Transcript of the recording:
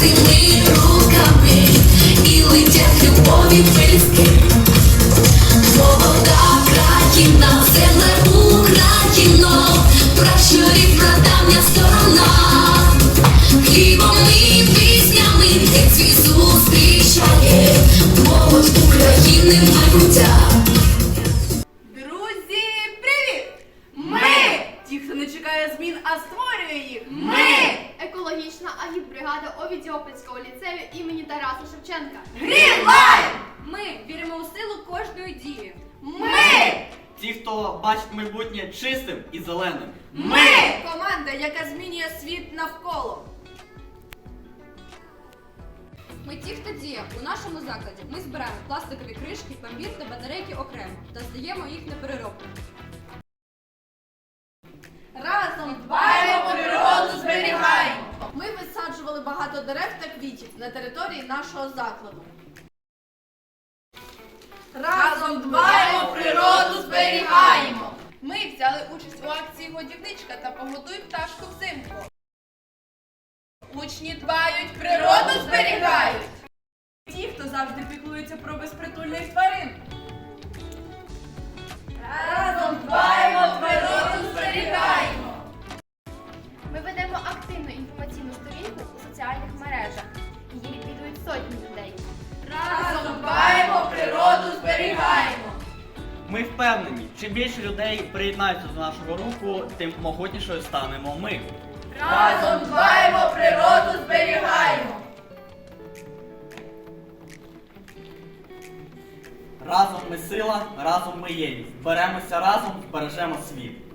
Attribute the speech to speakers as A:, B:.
A: власними руками і летять любові пильськи. Молода країна, земле Україно, пращурів прадавня сторона. Хлібом і піснями геть свій зустрічає молодь України майбуття.
B: Друзі, привіт! Ми! Ті, хто не чекає змін, а створює їх. Ми!
C: Агітбригада Овідіопольського ліцею імені Тараса Шевченка.
B: Грінлайн!
C: Ми віримо у силу кожної дії.
B: Ми!
D: Ті, хто бачить майбутнє чистим і зеленим.
B: Ми! Команда, яка змінює світ навколо.
E: Ми ті, хто діє у нашому закладі. Ми збираємо пластикові кришки, папір та батарейки окремо та здаємо їх на переробку.
B: Разом дбаємо, природу зберігаємо. Ми висаджували багато дерев та квітів на території нашого закладу. Разом дбаємо, природу зберігаємо. Ми взяли участь у акції Годівничка та погодуй пташку взимку. Учні дбають, природу зберігають. Ті, хто завжди піклується про безпритульних тварин.
C: Сотні людей.
B: Разом дбаємо, природу зберігаємо.
D: Ми впевнені, чим більше людей приєднаються до нашого руху, тим могутнішою станемо ми.
B: Разом дбаємо, природу зберігаємо.
D: Разом ми сила, разом ми єдність. Беремося разом, збережемо світ.